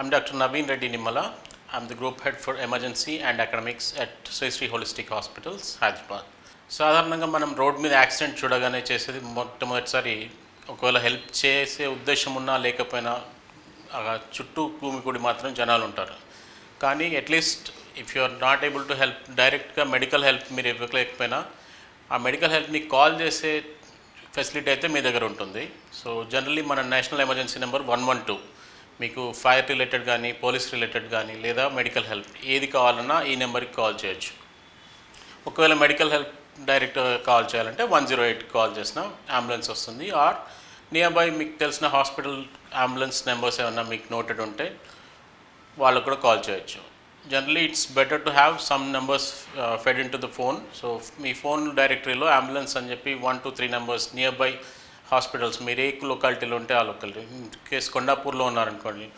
I'm Dr. Naveen Reddy Nimala. I'm the group head for emergency and academics at Sri Sri Holistic Hospitals, Hyderabad. సాధారణంగా మనం road మీద accident చూడగానే చేసేది మొట్టమొదటిసారి ఒకవేళ హెల్ప్ చేసే ఉద్దేశం ఉన్నా లేకపోయినా చుట్టూ భూమికుడి మాత్రం జనాలు ఉంటారు కానీ at least if you are not able to help డైరెక్ట్గా మెడికల్ హెల్ప్ మీరు ఇవ్వలేకపోయినా ఆ మెడికల్ హెల్ప్ని కాల్ చేసే ఫెసిలిటీ అయితే మీ దగ్గర ఉంటుంది సో జనరలీ మన national emergency number one one two మీకు ఫైర్ రిలేటెడ్ కానీ పోలీస్ రిలేటెడ్ కానీ లేదా మెడికల్ హెల్ప్ ఏది కావాలన్నా ఈ నెంబర్కి కాల్ చేయొచ్చు. ఒకవేళ మెడికల్ హెల్ప్ డైరెక్ట్ కాల్ చేయాలంటే వన్ జీరో ఎయిట్ కాల్ చేసిన అంబులెన్స్ వస్తుంది. ఆర్ నియర్ బై మీకు తెలిసిన హాస్పిటల్ అంబులెన్స్ నెంబర్స్ ఏమన్నా మీకు నోటెడ్ ఉంటే వాళ్ళకు కూడా కాల్ చేయొచ్చు. Generally it's better to have some numbers fed in to the phone so me phone డైరెక్టరీలో అంబులెన్స్ అని చెప్పి one two three numbers nearby hospitals మీరు ఏ లొకాలిటీలో ఉంటే ఆ లొకాలిటీ కేసు కొండాపూర్లో ఉన్నారనుకోండి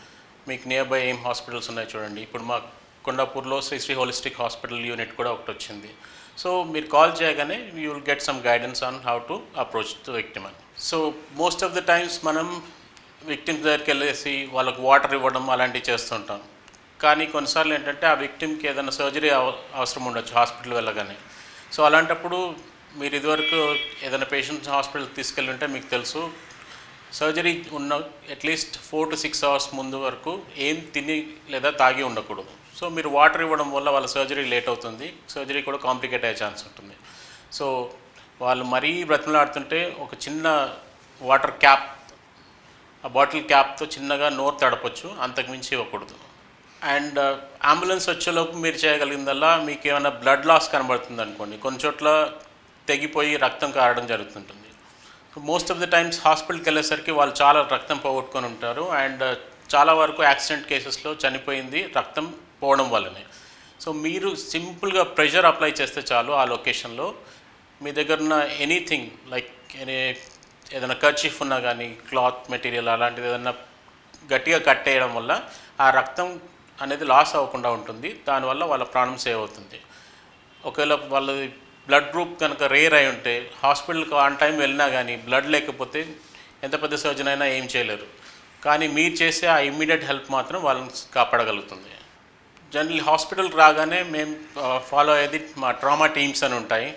మీకు నియర్ బై ఏం హాస్పిటల్స్ ఉన్నాయి చూడండి. ఇప్పుడు మా కొండాపూర్లో Sri Sri holistic hospital unit కూడా ఒకటి వచ్చింది. సో మీరు కాల్ చేయగానే you will get some guidance on how to approach the victim అని. So most of the times మనం విక్టిమ్స్ దగ్గరికి వెళ్ళేసి వాళ్ళకు వాటర్ ఇవ్వడం అలాంటివి చేస్తుంటాం. కానీ కొన్నిసార్లు ఏంటంటే ఆ విక్టిమ్కి ఏదైనా సర్జరీ అవసరం ఉండొచ్చు హాస్పిటల్ వెళ్ళగానే. సో అలాంటప్పుడు మీరు ఇదివరకు ఏదైనా పేషెంట్స్ హాస్పిటల్కి తీసుకెళ్ళి ఉంటే మీకు తెలుసు. సర్జరీ ఉన్న at least four to six hours ముందు వరకు ఏం తిని లేదా తాగి ఉండకూడదు. సో మీరు వాటర్ ఇవ్వడం వల్ల వాళ్ళ సర్జరీ లేట్ అవుతుంది. సర్జరీ కూడా కాంప్లికేట్ అయ్యే ఛాన్స్ ఉంటుంది. సో వాళ్ళు మరీ బ్రతిమలాడుతుంటే ఒక చిన్న వాటర్ క్యాప్ ఆ బాటిల్ క్యాప్తో చిన్నగా నోరు తడపచ్చు. అంతకుమించి ఇవ్వకూడదు. అండ్ అంబులెన్స్ వచ్చేలోపు మీరు చేయగలిగిందల్లా మీకు ఏమైనా బ్లడ్ లాస్ కనబడుతుంది అనుకోండి కొన్ని చోట్ల తెగిపోయి రక్తం కారడం జరుగుతుంటుంది. మోస్ట్ ఆఫ్ ద టైమ్స్ హాస్పిటల్కి వెళ్ళేసరికి వాళ్ళు చాలా రక్తం పోగొట్టుకొని ఉంటారు. అండ్ uh, చాలా వరకు యాక్సిడెంట్ కేసెస్లో చనిపోయింది రక్తం పోవడం వల్లనే. సో మీరు సింపుల్గా ప్రెషర్ అప్లై చేస్తే చాలు ఆ లొకేషన్లో మీ దగ్గర ఉన్న ఎనీథింగ్ లైక్ ఎనీ ఏదైనా కర్చీఫ్ ఉన్నా కానీ క్లాత్ మెటీరియల్ అలాంటిది ఏదైనా గట్టిగా కట్టేయడం వల్ల ఆ రక్తం అనేది లాస్ అవ్వకుండా ఉంటుంది. దానివల్ల వాళ్ళ ప్రాణం సేవ్ అవుతుంది. ఒకవేళ వాళ్ళది బ్లడ్ గ్రూప్ కనుక రేర్ అయి ఉంటే హాస్పిటల్కి ఆన్ టైం వెళ్ళినా కానీ బ్లడ్ లేకపోతే ఎంత పెద్ద సర్జన్ అయినా ఏం చేయలేరు. కానీ మీరు చేసే ఆ ఇమ్మీడియట్ హెల్ప్ మాత్రం వాళ్ళని కాపాడగలుగుతుంది. జనరల్ హాస్పిటల్కి రాగానే మేము ఫాలో అయ్యేది మా ట్రామా టీమ్స్ అని ఉంటాయి.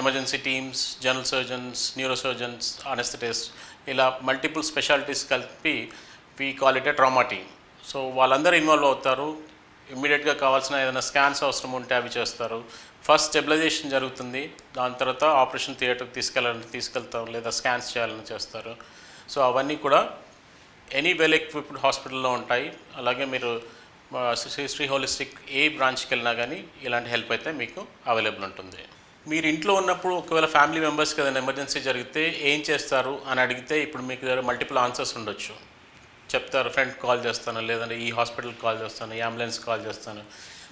Emergency teams general surgeons neurosurgeons anaesthetist ఇలా మల్టిపుల్ స్పెషాలిటీస్ కలిపి we call it a trauma team so వాళ్ళందరూ ఇన్వాల్వ్ అవుతారు. ఇమ్మీడియట్గా కావాల్సిన ఏదైనా స్కాన్స్ అవసరం ఉంటే అవి చేస్తారు. ఫస్ట్ స్టెబిలైజేషన్ జరుగుతుంది. దాని తర్వాత ఆపరేషన్ థియేటర్కి తీసుకెళ్ళాలని తీసుకెళ్తాం లేదా స్కాన్స్ చేయాలని చేస్తారు. సో అవన్నీ కూడా ఎనీ వెల్ ఎక్విప్డ్ హాస్పిటల్లో ఉంటాయి. అలాగే మీరు మా శ్రీ శ్రీ హోలిస్టిక్ ఏ బ్రాంచ్కి వెళ్ళినా కానీ ఇలాంటి హెల్ప్ అయితే మీకు అవైలబుల్ ఉంటుంది. మీరు ఇంట్లో ఉన్నప్పుడు ఒకవేళ ఫ్యామిలీ మెంబర్స్కి ఏదైనా ఎమర్జెన్సీ జరిగితే ఏం చేస్తారు అని అడిగితే ఇప్పుడు మీకు దగ్గర మల్టిపుల్ ఆన్సర్స్ ఉండొచ్చు. చెప్తారు ఫ్రెండ్ కాల్ చేస్తాను లేదంటే ఈ హాస్పిటల్కి కాల్ చేస్తాను ఈ అంబులెన్స్ కాల్ చేస్తాను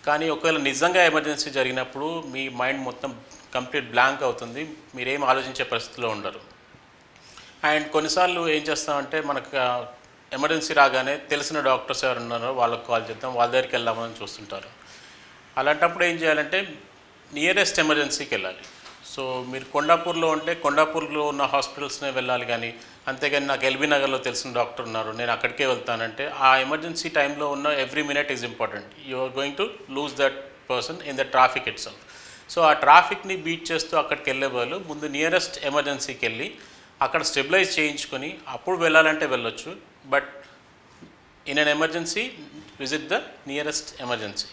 కానీ ఒకవేళ నిజంగా ఎమర్జెన్సీ జరిగినప్పుడు మీ మైండ్ మొత్తం కంప్లీట్ బ్లాంక్ అవుతుంది మీరేం ఆలోచించే పరిస్థితిలో ఉండరు. అండ్ కొన్నిసార్లు ఏం చేస్తామంటే మనకు ఎమర్జెన్సీ రాగానే తెలిసిన డాక్టర్స్ ఎవరు ఉన్నారో వాళ్ళకి కాల్ చేద్దాం వాళ్ళ దగ్గరికి వెళ్దామని చూస్తుంటారు. అలాంటప్పుడు ఏం చేయాలంటే నియరెస్ట్ ఎమర్జెన్సీకి వెళ్ళాలి. సో మీరు కొండాపూర్లో ఉంటే కొండాపూర్లో ఉన్న హాస్పిటల్స్నే వెళ్ళాలి కానీ అంతేగాని నాకు ఎల్బీ నగర్లో తెలిసిన డాక్టర్ ఉన్నారు నేను అక్కడికే వెళ్తానంటే ఆ ఎమర్జెన్సీ టైంలో ఉన్న every minute is important. You are going to lose that person in the traffic it so ఆ ట్రాఫిక్ని బీట్ చేస్తూ అక్కడికి వెళ్ళే వాళ్ళు ముందు నియరెస్ట్ ఎమర్జెన్సీకి వెళ్ళి అక్కడ స్టెబిలైజ్ చేయించుకొని అప్పుడు వెళ్ళాలంటే వెళ్ళొచ్చు but in an emergency visit the nearest emergency.